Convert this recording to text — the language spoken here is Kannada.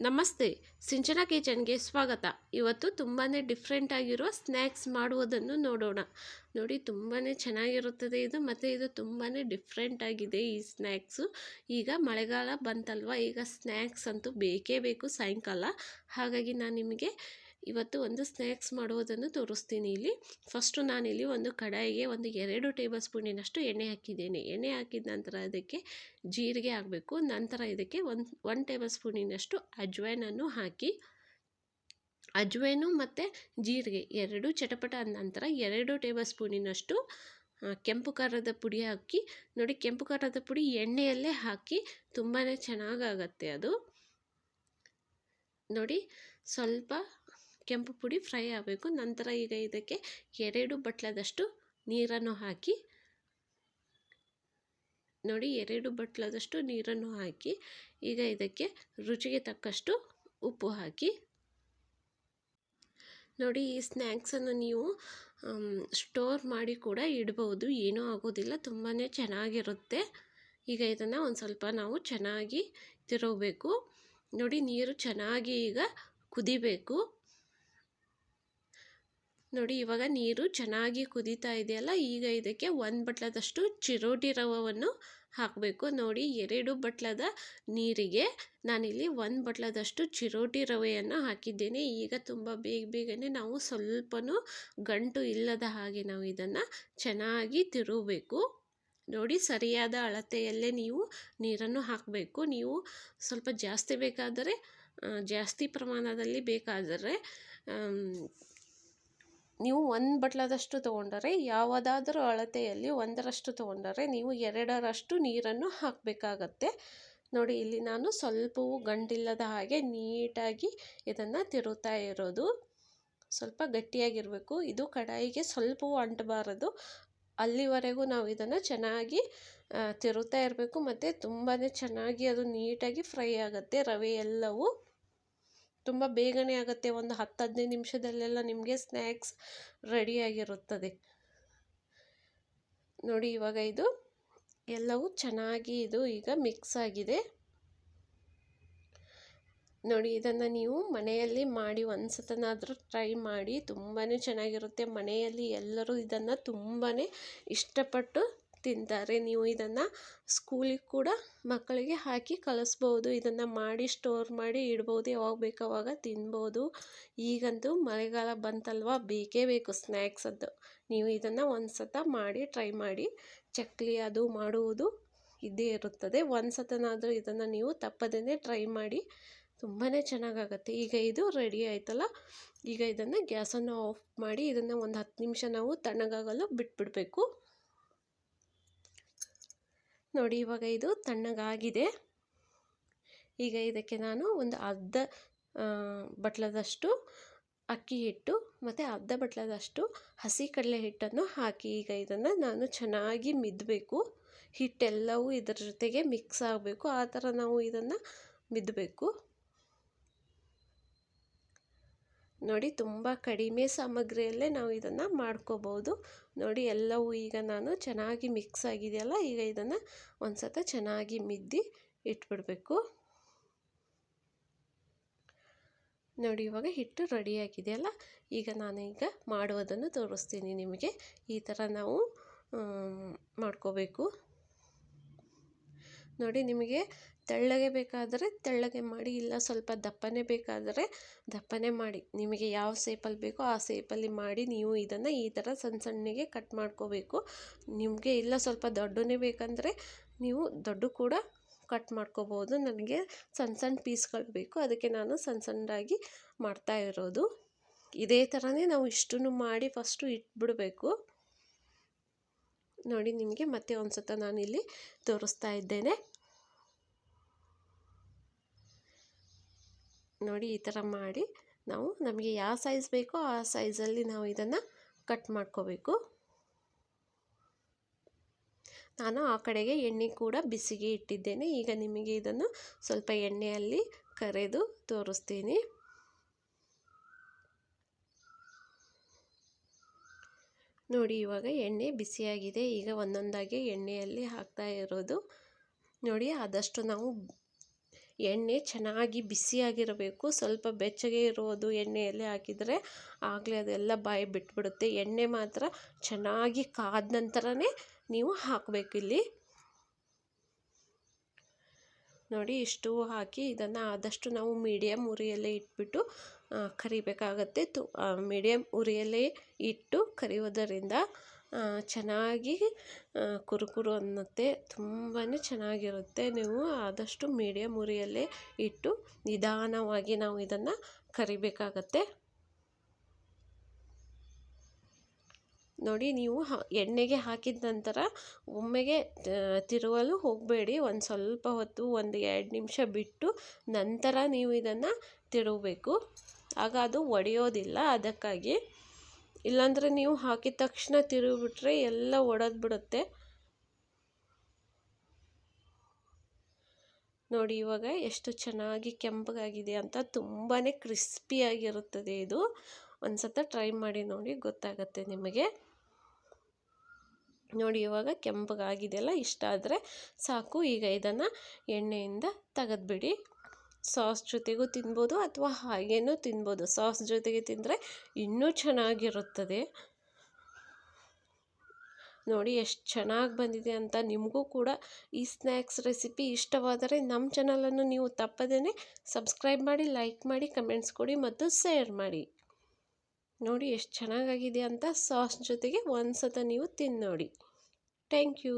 ನಮಸ್ತೆ, ಸಿಂಚನ ಕಿಚನ್ಗೆ ಸ್ವಾಗತ. ಇವತ್ತು ತುಂಬಾ ಡಿಫ್ರೆಂಟ್ ಆಗಿರೋ ಸ್ನ್ಯಾಕ್ಸ್ ಮಾಡುವುದನ್ನು ನೋಡೋಣ. ನೋಡಿ ತುಂಬಾ ಚೆನ್ನಾಗಿರುತ್ತದೆ ಇದು, ಮತ್ತು ಇದು ತುಂಬಾ ಡಿಫ್ರೆಂಟ್ ಆಗಿದೆ ಈ ಸ್ನ್ಯಾಕ್ಸು. ಈಗ ಮಳೆಗಾಲ ಬಂತಲ್ವ? ಈಗ ಸ್ನ್ಯಾಕ್ಸ್ ಅಂತೂ ಬೇಕೇ ಬೇಕು ಸಾಯಂಕಾಲ. ಹಾಗಾಗಿ ನಾನು ನಿಮಗೆ ಇವತ್ತು ಒಂದು ಸ್ನ್ಯಾಕ್ಸ್ ಮಾಡುವುದನ್ನು ತೋರಿಸ್ತೀನಿ ಇಲ್ಲಿ. ಫಸ್ಟು ನಾನಿಲ್ಲಿ ಒಂದು ಕಡಾಯಿಗೆ ಒಂದು ಎರಡು ಟೇಬಲ್ ಸ್ಪೂನಿನಷ್ಟು ಎಣ್ಣೆ ಹಾಕಿದ್ದೇನೆ. ಎಣ್ಣೆ ಹಾಕಿದ ನಂತರ ಅದಕ್ಕೆ ಜೀರಿಗೆ ಹಾಕಬೇಕು. ನಂತರ ಇದಕ್ಕೆ ಒಂದು ಒನ್ ಟೇಬಲ್ ಸ್ಪೂನಿನಷ್ಟು ಅಜ್ವೈನನ್ನು ಹಾಕಿ ಅಜ್ವೈನು ಮತ್ತು ಜೀರಿಗೆ ಎರಡು ಚಟಪಟ ಆದ ನಂತರ ಎರಡು ಟೇಬಲ್ ಸ್ಪೂನಿನಷ್ಟು ಕೆಂಪು ಖಾರದ ಪುಡಿ ಹಾಕಿ, ನೋಡಿ ಕೆಂಪು ಖಾರದ ಪುಡಿ ಎಣ್ಣೆಯಲ್ಲೇ ಹಾಕಿ ತುಂಬಾ ಚೆನ್ನಾಗಾಗತ್ತೆ ಅದು. ನೋಡಿ ಸ್ವಲ್ಪ ಕೆಂಪು ಪುಡಿ ಫ್ರೈ ಆಗಬೇಕು. ನಂತರ ಈಗ ಇದಕ್ಕೆ ಎರಡು ಬಟ್ಲದಷ್ಟು ನೀರನ್ನು ಹಾಕಿ, ನೋಡಿ ಎರಡು ಬಟ್ಲದಷ್ಟು ನೀರನ್ನು ಹಾಕಿ, ಈಗ ಇದಕ್ಕೆ ರುಚಿಗೆ ತಕ್ಕಷ್ಟು ಉಪ್ಪು ಹಾಕಿ. ನೋಡಿ ಈ ಸ್ನ್ಯಾಕ್ಸನ್ನು ನೀವು ಸ್ಟೋರ್ ಮಾಡಿ ಕೂಡ ಇಡ್ಬೋದು. ಏನೂ ಆಗೋದಿಲ್ಲ ತುಂಬಾ ಚೆನ್ನಾಗಿರುತ್ತೆ. ಈಗ ಇದನ್ನು ಒಂದು ಸ್ವಲ್ಪ ನಾವು ಚೆನ್ನಾಗಿ ತಿರುಗಬೇಕು. ನೋಡಿ ನೀರು ಚೆನ್ನಾಗಿ ಈಗ ಕುದಿಬೇಕು. ನೋಡಿ, ಇವಾಗ ನೀರು ಚೆನ್ನಾಗಿ ಕುದೀತಾ ಇದೆಯಲ್ಲ, ಈಗ ಇದಕ್ಕೆ ಒಂದು ಬಟ್ಲದಷ್ಟು ಚಿರೋಟಿ ರವವನ್ನು ಹಾಕಬೇಕು. ನೋಡಿ, ಎರಡು ಬಟ್ಲದ ನೀರಿಗೆ ನಾನಿಲ್ಲಿ ಒಂದು ಬಟ್ಲದಷ್ಟು ಚಿರೋಟಿ ರವೆಯನ್ನು ಹಾಕಿದ್ದೇನೆ. ಈಗ ತುಂಬ ಬೇಗ ಬೇಗನೆ ನಾವು ಸ್ವಲ್ಪನೂ ಗಂಟು ಇಲ್ಲದ ಹಾಗೆ ನಾವು ಇದನ್ನು ಚೆನ್ನಾಗಿ ತಿರುಗಬೇಕು. ನೋಡಿ, ಸರಿಯಾದ ಅಳತೆಯಲ್ಲೇ ನೀವು ನೀರನ್ನು ಹಾಕಬೇಕು. ನೀವು ಸ್ವಲ್ಪ ಜಾಸ್ತಿ ಬೇಕಾದರೆ ಜಾಸ್ತಿ ಪ್ರಮಾಣದಲ್ಲಿ ಬೇಕಾದರೆ ನೀವು ಒಂದು ಬಟ್ಲದಷ್ಟು ತೊಗೊಂಡರೆ ಯಾವುದಾದರೂ ಅಳತೆಯಲ್ಲಿ ಒಂದರಷ್ಟು ತೊಗೊಂಡರೆ ನೀವು ಎರಡರಷ್ಟು ನೀರನ್ನು ಹಾಕಬೇಕಾಗತ್ತೆ. ನೋಡಿ, ಇಲ್ಲಿ ನಾನು ಸ್ವಲ್ಪವೂ ಗಂಡಿಲ್ಲದ ಹಾಗೆ ನೀಟಾಗಿ ಇದನ್ನು ತಿರುತ್ತಾ ಇರೋದು. ಸ್ವಲ್ಪ ಗಟ್ಟಿಯಾಗಿರಬೇಕು. ಇದು ಕಡಾಯಿಗೆ ಸ್ವಲ್ಪವೂ ಅಂಟಬಾರದು. ಅಲ್ಲಿವರೆಗೂ ನಾವು ಇದನ್ನು ಚೆನ್ನಾಗಿ ತಿರುತ್ತಾ ಇರಬೇಕು. ಮತ್ತು ತುಂಬಾ ಚೆನ್ನಾಗಿ ಅದು ನೀಟಾಗಿ ಫ್ರೈ ಆಗುತ್ತೆ. ರವೆ ಎಲ್ಲವೂ ತುಂಬ ಬೇಗನೆ ಆಗುತ್ತೆ. ಒಂದು ಹತ್ತು, ಹದಿನೈದು ನಿಮಿಷದಲ್ಲೆಲ್ಲ ನಿಮಗೆ ಸ್ನ್ಯಾಕ್ಸ್ ರೆಡಿಯಾಗಿರುತ್ತದೆ ನೋಡಿ ಇವಾಗ ಇದು ಎಲ್ಲವೂ ಚೆನ್ನಾಗಿ ಇದು ಈಗ ಮಿಕ್ಸ್ ಆಗಿದೆ. ನೋಡಿ ಇದನ್ನು ನೀವು ಮನೆಯಲ್ಲಿ ಮಾಡಿ ಒಂದು ಸತನಾದರೂ ಟ್ರೈ ಮಾಡಿ. ತುಂಬಾ ಚೆನ್ನಾಗಿರುತ್ತೆ ಮನೆಯಲ್ಲಿ ಎಲ್ಲರೂ ಇದನ್ನು ತುಂಬಾ ಇಷ್ಟಪಟ್ಟು ತಿಂತಾರೆ. ನೀವು ಇದನ್ನು ಸ್ಕೂಲಿಗೆ ಕೂಡ ಮಕ್ಕಳಿಗೆ ಹಾಕಿ ಕಲಿಸ್ಬೋದು ಇದನ್ನು ಮಾಡಿ ಸ್ಟೋರ್ ಮಾಡಿ ಇಡ್ಬೋದು. ಯಾವಾಗ ಬೇಕು ಅವಾಗ ತಿನ್ಬೋದು. ಈಗಂತೂ ಮಳೆಗಾಲ ಬಂತಲ್ವ? ಬೇಕೇ ಬೇಕು ಸ್ನ್ಯಾಕ್ಸ್ ಅದು ನೀವು ಇದನ್ನು ಒಂದು ಸತ ಮಾಡಿ ಟ್ರೈ ಮಾಡಿ. ಚಕ್ಲಿ ಅದು ಮಾಡುವುದು ಇದ್ದೇ ಇರುತ್ತದೆ. ಒಂದು ಸತನಾದರೂ ಇದನ್ನು ನೀವು ತಪ್ಪದೇ ಟ್ರೈ ಮಾಡಿ ತುಂಬಾ ಚೆನ್ನಾಗಾಗತ್ತೆ. ಈಗ ಇದು ರೆಡಿ ಆಯ್ತಲ್ಲ? ಈಗ ಇದನ್ನು ಗ್ಯಾಸನ್ನು ಆಫ್ ಮಾಡಿ ಇದನ್ನು ಒಂದು ಹತ್ತು ನಿಮಿಷ ನಾವು ತಣ್ಣಗಾಗಲು ಬಿಟ್ಬಿಡಬೇಕು. ನೋಡಿ, ಇವಾಗ ಇದು ತಣ್ಣಗಾಗಿದೆ. ಈಗ ಇದಕ್ಕೆ ನಾನು ಒಂದು ಅರ್ಧ ಬಟ್ಲದಷ್ಟು ಅಕ್ಕಿ ಹಿಟ್ಟು ಮತ್ತು ಅರ್ಧ ಬಟ್ಲದಷ್ಟು ಹಸಿ ಕಡಲೆ ಹಿಟ್ಟನ್ನು ಹಾಕಿ ಈಗ ಇದನ್ನು ನಾನು ಚೆನ್ನಾಗಿ ಮಿದ್ದಬೇಕು ಹಿಟ್ಟೆಲ್ಲವೂ ಇದರ ಜೊತೆಗೆ ಮಿಕ್ಸ್ ಆಗಬೇಕು. ಆ ಥರ ನಾವು ಇದನ್ನು ಮಿದ್ದಬೇಕು ನೋಡಿ ತುಂಬ ಕಡಿಮೆ ಸಾಮಗ್ರಿಯಲ್ಲೇ ನಾವು ಇದನ್ನು ಮಾಡ್ಕೋಬೋದು ನೋಡಿ ಎಲ್ಲವೂ ಈಗ ನಾನು ಚೆನ್ನಾಗಿ ಮಿಕ್ಸ್ ಆಗಿದೆಯಲ್ಲ, ಈಗ ಇದನ್ನು ಒಂದು ಸತ ಚೆನ್ನಾಗಿ ಮಿದ್ದಿ ಇಟ್ಬಿಡಬೇಕು. ನೋಡಿ ಇವಾಗ ಹಿಟ್ಟು ರೆಡಿಯಾಗಿದೆಯಲ್ಲ ಈಗ ನಾನು ಈಗ ಮಾಡುವುದನ್ನು ತೋರಿಸ್ತೀನಿ ನಿಮಗೆ. ಈ ಥರ ನಾವು ಮಾಡ್ಕೋಬೇಕು. ನೋಡಿ ನಿಮಗೆ ತೆಳ್ಳಗೆ ಬೇಕಾದರೆ ತೆಳ್ಳಗೆ ಮಾಡಿ, ಇಲ್ಲ ಸ್ವಲ್ಪ ದಪ್ಪನೇ ಬೇಕಾದರೆ ದಪ್ಪನೇ ಮಾಡಿ. ನಿಮಗೆ ಯಾವ ಸೇಪಲ್ಲಿ ಬೇಕೋ ಆ ಸೇಪಲ್ಲಿ ಮಾಡಿ ನೀವು ಇದನ್ನು ಈ ಥರ ಸಣ್ಣ ಸಣ್ಣಗೆ ಕಟ್ ಮಾಡ್ಕೋಬೇಕು. ನಿಮಗೆ ಇಲ್ಲ ಸ್ವಲ್ಪ ದೊಡ್ಡನೇ ಬೇಕಂದರೆ ನೀವು ದೊಡ್ಡ ಕೂಡ ಕಟ್ ಮಾಡ್ಕೋಬೋದು. ನನಗೆ ಸಣ್ಣ ಸಣ್ಣ ಪೀಸ್ಗಳು ಬೇಕು. ಅದಕ್ಕೆ ನಾನು ಸಣ್ಣ ಸಣ್ಣದಾಗಿ ಮಾಡ್ತಾ ಇರೋದು. ಇದೇ ಥರನೇ ನಾವು ಇಷ್ಟನ್ನು ಮಾಡಿ ಫಸ್ಟು ಇಟ್ಬಿಡಬೇಕು. ನೋಡಿ, ನಿಮಗೆ ಮತ್ತೆ ಒಂದು ಸತ ನಾನಿಲ್ಲಿ ತೋರಿಸ್ತಾ ಇದ್ದೇನೆ. ನೋಡಿ ಈ ಥರ ಮಾಡಿ ನಾವು ನಮಗೆ ಯಾವ ಸೈಜ್ ಬೇಕೋ ಆ ಸೈಜಲ್ಲಿ ನಾವು ಇದನ್ನು ಕಟ್ ಮಾಡ್ಕೋಬೇಕು. ನಾನು ಆ ಕಡೆಗೆ ಎಣ್ಣೆ ಕೂಡ ಬಿಸಿಗೆ ಇಟ್ಟಿದ್ದೇನೆ. ಈಗ ನಿಮಗೆ ಇದನ್ನು ಸ್ವಲ್ಪ ಎಣ್ಣೆಯಲ್ಲಿ ಕರೆದು ತೋರಿಸ್ತೀನಿ. ನೋಡಿ ಇವಾಗ ಎಣ್ಣೆ ಬಿಸಿಯಾಗಿದೆ. ಈಗ ಒಂದೊಂದಾಗಿ ಎಣ್ಣೆಯಲ್ಲಿ ಹಾಕ್ತಾ ಇರೋದು. ನೋಡಿ ಆದಷ್ಟು ನಾವು ಎಣ್ಣೆ ಚೆನ್ನಾಗಿ ಬಿಸಿಯಾಗಿರಬೇಕು. ಸ್ವಲ್ಪ ಬೆಚ್ಚಗೆ ಇರೋದು ಎಣ್ಣೆಯಲ್ಲಿ ಹಾಕಿದರೆ ಆಗಲೇ ಅದೆಲ್ಲ ಬಾಯಿ ಬಿಟ್ಬಿಡುತ್ತೆ. ಎಣ್ಣೆ ಮಾತ್ರ ಚೆನ್ನಾಗಿ ಕಾದ ನಂತರನೇ ನೀವು ಹಾಕಬೇಕು ಇಲ್ಲಿ. ನೋಡಿ, ಇಷ್ಟು ಹಾಕಿ ಇದನ್ನು ಆದಷ್ಟು ನಾವು ಮೀಡಿಯಮ್ ಉರಿಯಲ್ಲೇ ಇಟ್ಬಿಟ್ಟು ಕರಿಬೇಕಾಗತ್ತೆ. ತು ಮೀಡಿಯಮ್ ಉರಿಯಲ್ಲೇ ಇಟ್ಟು ಕರಿಯೋದರಿಂದ ಚೆನ್ನಾಗಿ ಕುರುಕುರು ಅನ್ನುತ್ತೆ. ತುಂಬಾ ಚೆನ್ನಾಗಿರುತ್ತೆ. ನೀವು ಆದಷ್ಟು ಮೀಡಿಯಮ್ ಉರಿಯಲ್ಲೇ ಇಟ್ಟು ನಿಧಾನವಾಗಿ ನಾವು ಇದನ್ನು ಕರಿಬೇಕಾಗತ್ತೆ. ನೋಡಿ, ನೀವು ಎಣ್ಣೆಗೆ ಹಾಕಿದ ನಂತರ ಒಮ್ಮೆಗೆ ತಿರುವಲು ಹೋಗಬೇಡಿ. ಒಂದು ಸ್ವಲ್ಪ ಹೊತ್ತು, ಒಂದು ಎರಡು ನಿಮಿಷ ಬಿಟ್ಟು ನಂತರ ನೀವು ಇದನ್ನು ತಿರುಗಬೇಕು. ಆಗ ಅದು ಒಡೆಯೋದಿಲ್ಲ. ಅದಕ್ಕಾಗಿ ಇಲ್ಲಾಂದರೆ ನೀವು ಹಾಕಿದ ತಕ್ಷಣ ತಿರುಗಿಬಿಟ್ರೆ ಎಲ್ಲ ಒಡೆದು ಬಿಡುತ್ತೆ ನೋಡಿ, ಇವಾಗ ಎಷ್ಟು ಚೆನ್ನಾಗಿ ಕೆಂಪಗಾಗಿದೆ ಅಂತ ತುಂಬಾ ಕ್ರಿಸ್ಪಿಯಾಗಿರುತ್ತದೆ ಇದು. ಒಂದು ಸತ ಟ್ರೈ ಮಾಡಿ ನೋಡಿ, ಗೊತ್ತಾಗತ್ತೆ ನಿಮಗೆ. ನೋಡಿ, ಇವಾಗ ಕೆಂಪಗಾಗಿದೆಯಲ್ಲ ಇಷ್ಟ ಆದರೆ ಸಾಕು. ಈಗ ಇದನ್ನು ಎಣ್ಣೆಯಿಂದ ತೆಗೆದ್ಬಿಡಿ. ಸಾಸ್ ಜೊತೆಗೂ ತಿನ್ಬೋದು ಅಥವಾ ಹಾಗೇನೂ ತಿನ್ಬೋದು. ಸಾಸ್ ಜೊತೆಗೆ ತಿಂದರೆ ಇನ್ನೂ ಚೆನ್ನಾಗಿರುತ್ತದೆ. ನೋಡಿ ಎಷ್ಟು ಚೆನ್ನಾಗಿ ಬಂದಿದೆ ಅಂತ ನಿಮಗೂ ಕೂಡ ಈ ಸ್ನ್ಯಾಕ್ಸ್ ರೆಸಿಪಿ ಇಷ್ಟವಾದರೆ ನಮ್ಮ ಚಾನಲನ್ನು ನೀವು ತಪ್ಪದೇ ಸಬ್ಸ್ಕ್ರೈಬ್ ಮಾಡಿ, ಲೈಕ್ ಮಾಡಿ, ಕಮೆಂಟ್ಸ್ ಕೊಡಿ ಮತ್ತು ಶೇರ್ ಮಾಡಿ. ನೋಡಿ ಎಷ್ಟು ಚೆನ್ನಾಗಾಗಿದೆ ಅಂತ ಸಾಸ್ ಜೊತೆಗೆ ಒಂದು ಸತ ನೀವು ತಿನ್ನೋಡಿ. ನೋಡಿ ಥ್ಯಾಂಕ್ ಯು.